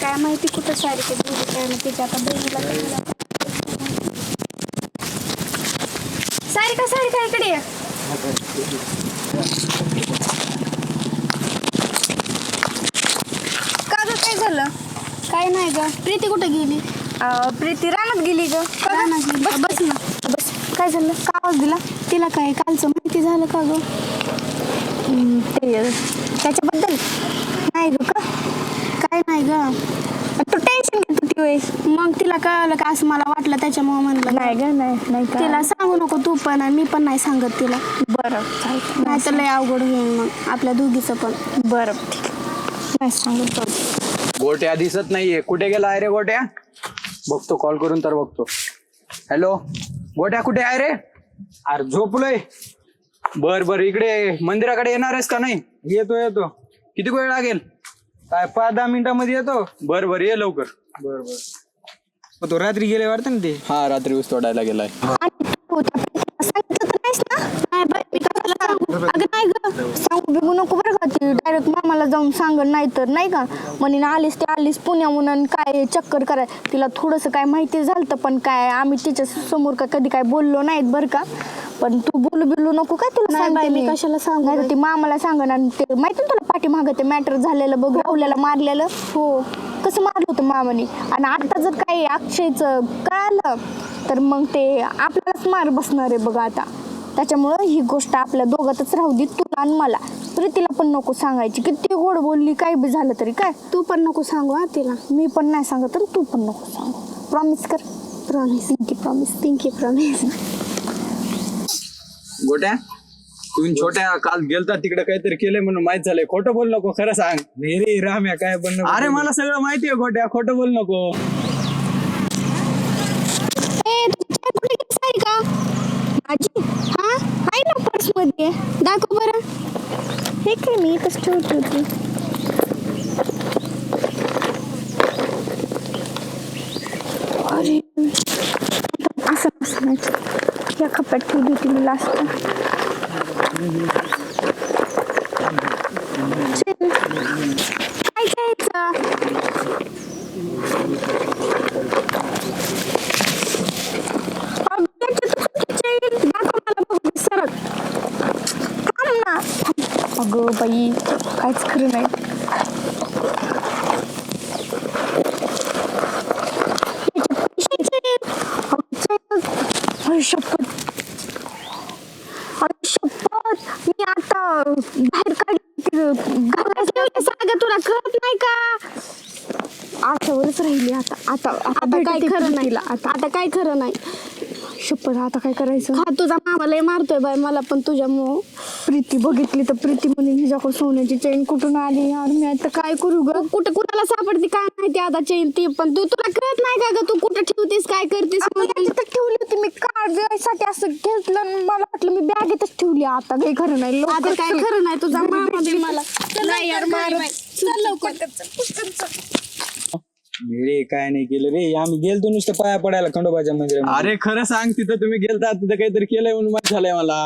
काय माहिती कुठं सारिका गेली काय माहिती आता बहिणीला. सारिका सारिका इकडे. का ग काय झालं? काय नाही ग. प्रीती कुठं गेली? प्रीती रानात गेली ग. बस बस ना. बस. काय झालं? का आवाज दिला? तिला काय कालचं माहिती झालं का ग? ते त्याच्याबद्दल? ग तू टेन्शन घेत होती वेळेस मग तिला कळलं का असं मला वाटलं त्याच्यामुळे म्हणलं नाही. ग नाही नाही तिला सांगू नको तू पण आणि मी पण नाही सांगत तिला. बरं नाही तर लय अवघड होईल मग आपल्या दोघीचं पण. बरं ठीक. नाही सांगत गोट्या दिसत नाहीये. कुठे गेला आहे रे गोट्या? बघतो कॉल करून तर बघतो. हॅलो गोट्या कुठे आहे रे? अरे झोपलोय. बर बर इकडे मंदिराकडे येणार आहेस का नाही? येतो येतो. किती वेळ लागेल? काय पाच दहा मिनिटामध्ये येतो? बर बर ये लवकर. बर बर. तो रात्री गेले वाटतं ना ते? हा रात्री ऊस तोडायला गेलाय. आणि तू त्या प्रीतीला सांगितलं तर नाहीस ना? नाही बाई मी कशाला सांगू अगं नाही ग. सांगू बिगू नको बरं का ती डायरेक्ट मामाला जाऊन सांगल नाही तर नाही का म्हणे ना आलीस ते आलीस पुण्याहून आणि काय चक्कर कराय तिला थोडंसं काय माहिती झालं पण काय आम्ही तिच्या समोर का कधी काय बोललो नाहीत बरं का. पण तू बोलू बिलू नको काय तुला सांगते मी कशाला सांगू नाही तर ती मामाला सांगन आणि ते माहिती ना तुला पाठीमागं ते मॅटर झालेलं बघ राहुल्याला मारलेलं? हो. कसं मारलं होतं मामाने? आणि आता जर काही अक्षयचं कळालं तर मग ते आपल्यालाच मार बसणार आहे बघा आता. त्याच्यामुळं ही गोष्ट आपल्या दोघातच राहू दे तुला आणि मला. प्रीतीला पण नको सांगायची. किती गोड बोलली काय बी झालं तरी. काय? तू पण नको सांगू हा तिला. मी पण नाही सांगत आणि तू पण नको सांगू. प्रॉमिस कर. Promise pinky promise pinky promise गोट्या तुम्ही छोट्या काल गेलता तिकडे काहीतरी केलंय म्हणून माहीत झालंय. खोटं बोल नको खरं सांग. नाही रे राम्या काय पण नको. अरे मला सगळं माहिती आहे गोट्या. खोटं बोल नको. ए तुझ्या कुठे गेली सारिका माझी? मध्ये दाखव बरं हे काय मी इथंच ठेवत होती अरे असं नाही या खप्प्यात ठेवली होती मी लास्ट शपथ मी आता बाहेर काढली सांगा तुला कळत नाही का? आठवरच राहिली आता. आता आता काय खरं नाही. आता आता काय खरं नाही. आता काय करायचं? हा तुझा मामा लय मारतोय बाय मला पण तुझ्यामुळं प्रीती बघितली तर प्रीती म्हणे हिच्याकडे सोन्याची चेन कुठून आली? यार मी आता काय करू ग? कुठं कुणाला सापडते काय माहिती आता चेन ती पण तू तुला कळत नाही का ग? तू कुठं ठेवतेस काय करतेस ठेवली होती मी काढण्यासाठी असं घेतलं आणि मला वाटलं मी बॅगेतच ठेवली. आता काही खरं नाही आता काय खरं नाही तुझा मामा मला. नाही यार मारत चल लवकर. रे काय नाही केलं रे. आम्ही गेलतो नुसतं पाया पडायला खंडोबाच्या मंदिरात अरे खरं सांग तिथं तुम्ही गेलता तिथं काहीतरी केलंय म्हणून माहीत झालंय मला.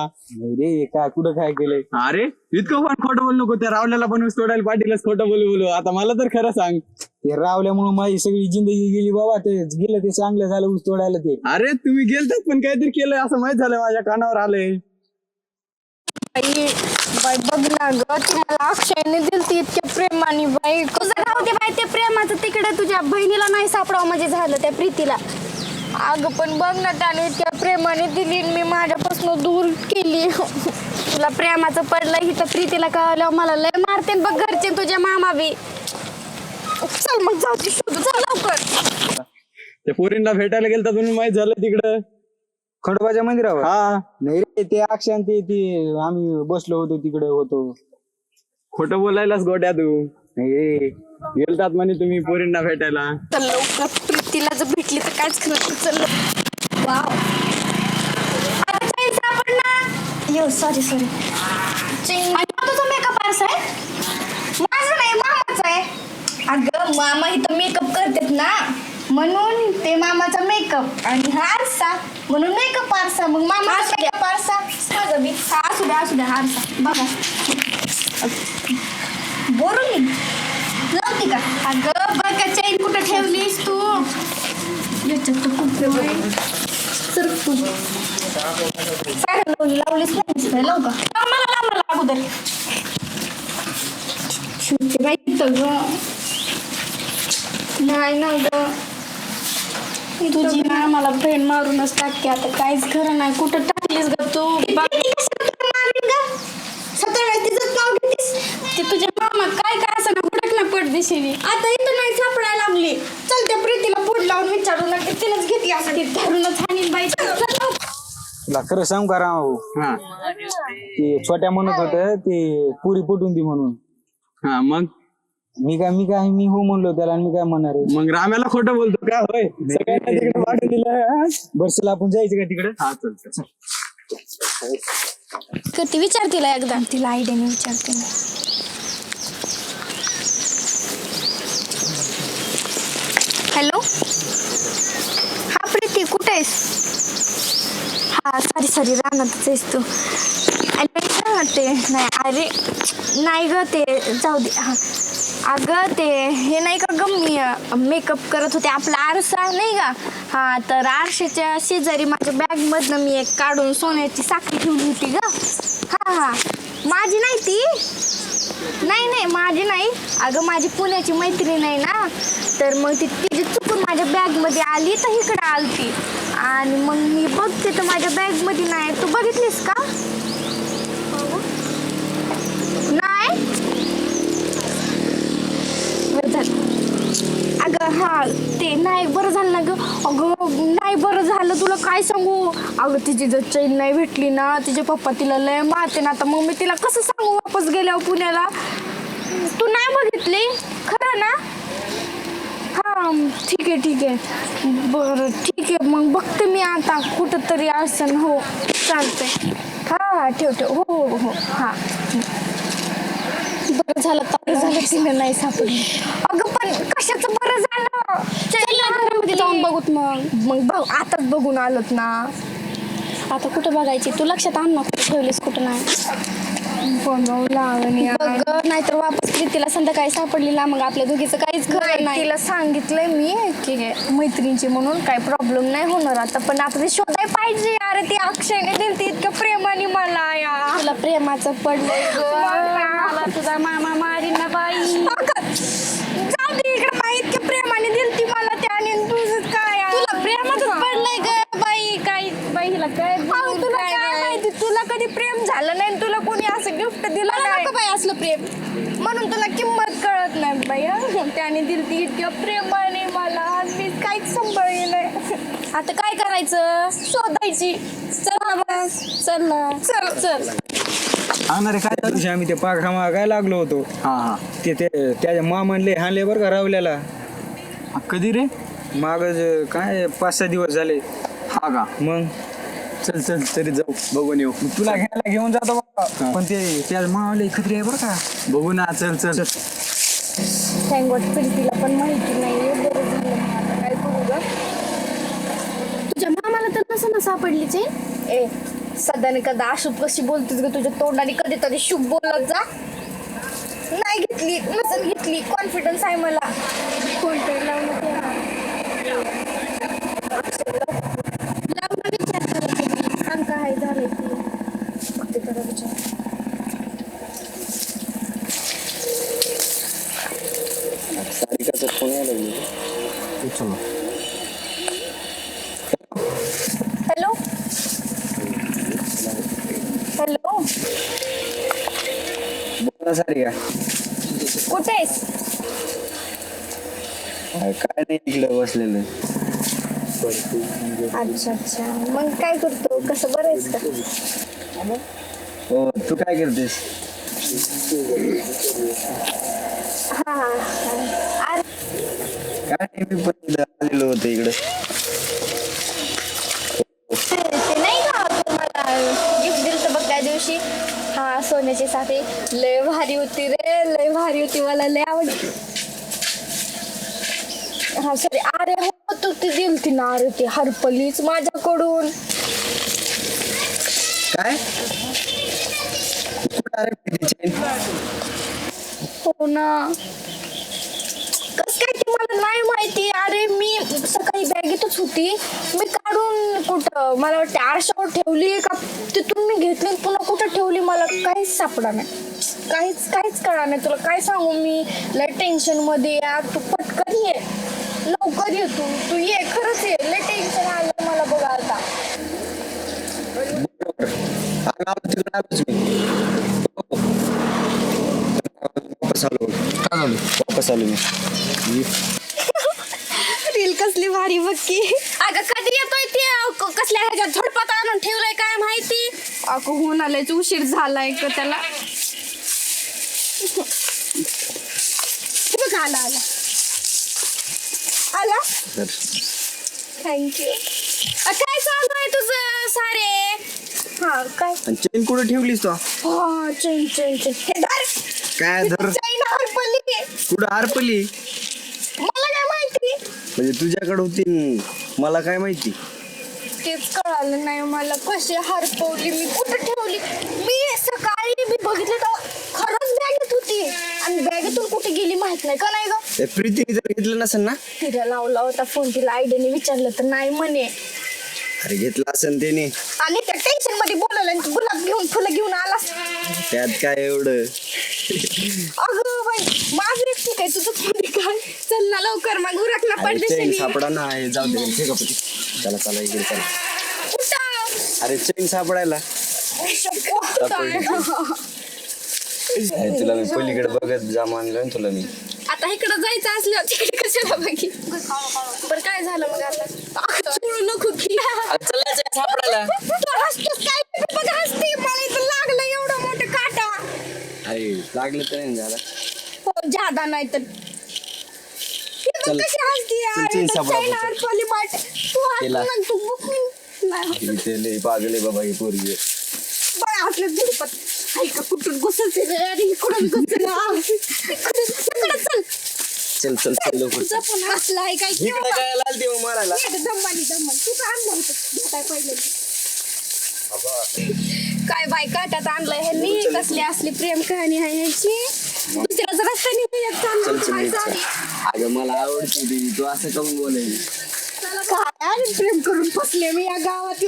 रे काय कुठं काय केलंय? अरे इतकं पण खोटं बोलू नको त्या रावल्याला पण ऊस तोडायला पाटीलच खोटं बोलू बोलू. आता मला तर खरं सांग. ते रावल्यामुळे माझी सगळी जिंदगी गेली बाबा ते गेलं ते चांगलं झालं ऊस तोडायला ते. अरे तुम्ही गेलतात पण काहीतरी केलंय असं माहीत झालंय माझ्या कानावर आलंय. बाई बाई बघ ना ग तुम्हाला अक्षयने दिलती इतक्या प्रेमाने बाई. तुझं राहू दे बाई ते प्रेमाचं तिकडे तुझ्या बहिणीला नाही सापडावं म्हणजे झालं त्या प्रीतीला. अगं पण बघ ना त्याने इतक्या प्रेमाने दिली आणि मी माझ्यापासून दूर केली. तुला प्रेमाचं पडलं ही तर प्रीतीला कळलं मला लय मारते बघ घरचे तुझ्या मामा बी. चल मग जाऊ दे शोधू चल लवकर. त्या पोरींना भेटायला गेलता तुम्ही माहीत झालं तिकडं. खंडोबाच्या मंदिरावर? हा. नाही रे ते अक्षांत ते ते आम्ही बसलो होतो तिकडे होतो. खोटं बोलायलाच गोट्या तू गेलतात म्हणे तुम्ही पोरींना भेटायला. चल लवकर प्रीतीला जर भेटली तर कायच खरं. चल. वाव. आता चैन सापड ना यो सॉरी सॉरी चैन तुझा मेकअप आरसा आहे? माझं नाही मामाचा आहे. अगं मामा इथं मेकअप करतात ना. म्हणून ते मामाचा मेकअप आणि हा आरसा. म्हणून मेकअप आरसा. मग मामा मेकअप आरसा बी हा असू द्या असू द्या हा आरसा बघा. बोलून मी लावते का. अगं बघा याच्यात तर खूप. सर तू लावली लावलीच नाही लावू का? मला लाव मला अगोदर. बाई ग. नाही ना ग. तुझी ना मला फ्रेंड मारूनच टाकते. आता काहीच खरं नाही. कुठं टाकलीस ग तू? सतरा वेळेस तिचं नाव घेतीस? ते तुझ्या मामा काय काय असं ना ना पडदेशीने आता इथं नाही सापडायला लागली. चल त्या प्रीतीला पुढ लावून विचारू लागते. तिनेच घेतली असं धरूनच हानीन बाई. तुला खरं सांग का राव? हा. ते छोट्या म्हणत होत ते पुरी पटून दी म्हणून. हा मग? मी काय मी काय मी हो म्हणलो त्याला आणि मी काय म्हणणार आहे? मग राम्याला खोटं बोलतो का? होय. सगळ्यांना तिकडे पाठवून दिलं. बरं चला आपण जायचं का तिकडे? हा चल चल. कधी विचार तिला एकदा. तिला आयडियाने विचारते मी. हॅलो? हा प्रीती कुठे आहेस? हा सॉरी सॉरी रानातच आहेस तू. अरे ते नाही अरे नाही ग ते जाऊ दे हा. अगं ते हे नाही का ग मी मेकअप करत होते आपला आरसा नाही का? हा तर आरशाच्या शेजारी माझ्या बॅगमधनं मी एक काढून सोन्याची साखळी ठेवली होती ग. हा हा. माझी नाही ती. नाही नाही माझी नाही. अगं माझी पुण्याची मैत्रीण आहे ना तर मग ती तिची चुकून माझ्या बॅगमध्ये आली तर इकडं आलती. आणि मग मी बघते तर माझ्या बॅगमध्ये नाही. तू बघितलीस का? नाही? अगं हा ते नाही बरं झालं ना ग. अगं नाही बरं झालं. तुला काय सांगू? अगं तिची जर चैन नाही भेटली ना तिचे पप्पा तिला लय मारते ना. आता मग मी तिला कसं सांगू? वापस गेल्यावर पुण्याला. तू नाही बघितली? खरं ना? ठीक आहे ठीक आहे. बरं ठीक आहे. मग बघते मी आता कुठंतरी असन हो चालतंय. हा हा ठेव ठेव. हो हो हो हां. बरं झालं तर झालं नाही सापडली. अगं पण कशाचं बरं झालं? चल ना घरामध्ये जाऊन बघूत मग. मग बघ आताच बघून आलोत ना. आता कुठं बघायची? तू लक्षात आण ना कुठं ठेवलीस कुठं नाही. बनवला बघ नाहीतर वापस प्रीतीला संध्याकाळी सापडली ना मग आपल्या दोघीचं काहीच खरं नाही तिला सांगितलंय मी की मैत्रिणीची म्हणून काही प्रॉब्लेम नाही होणार आता पण ते शोधाय पाहिजे. अरे ती अक्षयने दिली ती इतकं प्रेमाने मला यार तुला प्रेमाचं. मला तुझा मामा मारीन ना बाई अगं, जाऊ दे इकडे बाई इतक्या प्रेमाने दिली ती मला त्याने आणि तुझं काय यार? तुला प्रेमाचं पडलंय ग बाई काय बाई हिला काय अहो, बोलून तुला काय काय नाही. माहिती तुला कधी प्रेम झालं नाही आणि तुला कोणी असं गिफ्ट दिलं मला नाही. नको बाई असलं प्रेम. म्हणून तुला किंमत कळत नाही बाई हं. त्याने दिली ती इतक्या प्रेमाने मला आणि मी काहीच सांभाळले नाही. आता काय करायचं? शोधायची. चल ना बस चल ना. चल. चल. आहे काय त्या दिवशी आम्ही ते पाखरा काय लागलो होतो. हा हा. ते ते त्याच्या मामानले हानले बरं का रावल्याला. कधी रे? माग काय पाच सहा दिवस झाले. हा का? मग? चल चल तरी जाऊ. बघून येऊ. तुला घ्यायला घेऊन जातो बाबा. पण ते त्या मामाले खत्री आहे बरं का. बघू ना चल चल. थँक प्रीतीला पण माहिती नाही बरं झालं मग आता काय करू ग? तुझ्या मामाला तर नसं ना सापडलीच आहे. ए सध्याने कदा अशुभ कशी बोलतेस ग तुझ्या तोंडाने कधीतरी शुभ बोलत जा. नाही घेतली नसेल घेतली. कॉन्फिडन्स आहे मला. कोणतरी लावलं ते लावलं विचार करायचं सांग काय झालंय ते बघते जरा विचार सारिकाचा फोन यायला हॅलो हॅलो कुठे आहेस काय नाही इकडे बसलेलं. अच्छा अच्छा. मग काय करतो? कसं बरं आहेस का? हो तू काय करतेस? हा हा. अरे. काय नाही मी पण आलेलो होतो इकडं. होती मला लय आवडली. हा सॉरी अरे हो तू ती दिलती ना अरे ती हरपलीच माझ्याकडून. काय? ती? हो ना. कस काय ती मला नाही माहिती? अरे मी सकाळी बॅगेतच होती. मी काढून कुठं मला वाटतं आरशावर ठेवली का? तिथून मी घेतली पुन्हा कुठं ठेवली? मला काहीच सापडा नाही. काहीच काहीच कळा नाही. तुला काय सांगू मी? लय टेन्शनमध्ये यार तू पटकन ये. लवकर ये तू. तू ये. खरंच ये. लय टेन्शन आलं मला बघ आता. वापस आलो काय झालं? वापस आलो मी. रील कसली भारी बक्की अगं कधी येतोय ते? क- कसल्या ह्याच्यात झडपत आणून ठेवलंय काय माहिती? अगं होऊन आलायच उशीर झालाय ग त्याला. बघ आला? आला? आला थँक्यू काय चालू आहे तुझं सारे? हा काय? चेन कुठे ठेवलीस तू? हा चेन चेन चेन. हे धर. काय धर? चैन हरपली कुठं आरपली? मला काय माहिती? म्हणजे तुझ्याकडे होती मला काय माहिती? तेच कळालं नाही मला. कशी हरपवली मी? कुठं ठेवली? मी सकाळी मी बघितलं होती. आणि बॅगेतून कुठे गेली माहीत नाही का नाही ग? प्रीतीने जर घेतलं नसेल ना? तिला लावला होता फोन तिला आयडियाने विचारलं तर नाही म्हणे. अरे घेतलं असेल त्याने आणि त्या टेन्शनमध्ये बोलवलं आणि तू गुलाब घेऊन फुलं घेऊन आलास. त्यात काय एवढं? अगं बाई माझं एकटी काय तुझं काय चल ना लवकर मग उरकला अरे चेन पडदेशीने सापडा ना हे जाऊ दे ठीक आहे. चला चला इकडे चला. कुठं? अरे चेन सापडायला. तुला मी पलीकडे बघत जा मानलं ना तुला मी. आता इकडं जायचं असलं तिकडे कशाला बघी बरं काय झालं मग आता? अगं, सोडू नको की. सापडायला तू हसतोस काय बघ हसते मला इथं लागलं एवढं मोठं काटा. अरे लागलं तर नाही झाला. हो जादा नाही तर. ती बघ चल. कशी हसते यार? चल, चल, इथं सापडा chain आपण. अडकवली माट. तू हस केला. ना, तू बघ मी. नाही. इथे लय पागल आहे बाबा ही पोरगी. दुर्पत ऐका कुठून इकडून इकडं चल. चल चल चल लवकर. तुझा पण हसला आहे काय? की इकडे बाबा? काय लाल देव मारायला? ये दम्मानी दम्मानी तू का आणलं होतं? भेटाय पहिले काय बाय काट्यात आणलंय ह्यांनी? कसली असली प्रेम कहाणी आहे ह्यांची? दुसऱ्याच झाली? चल. अगं मला आवडते ती. तू असं काऊन बोलायली? काय प्रेम करून फसले मी या गावात?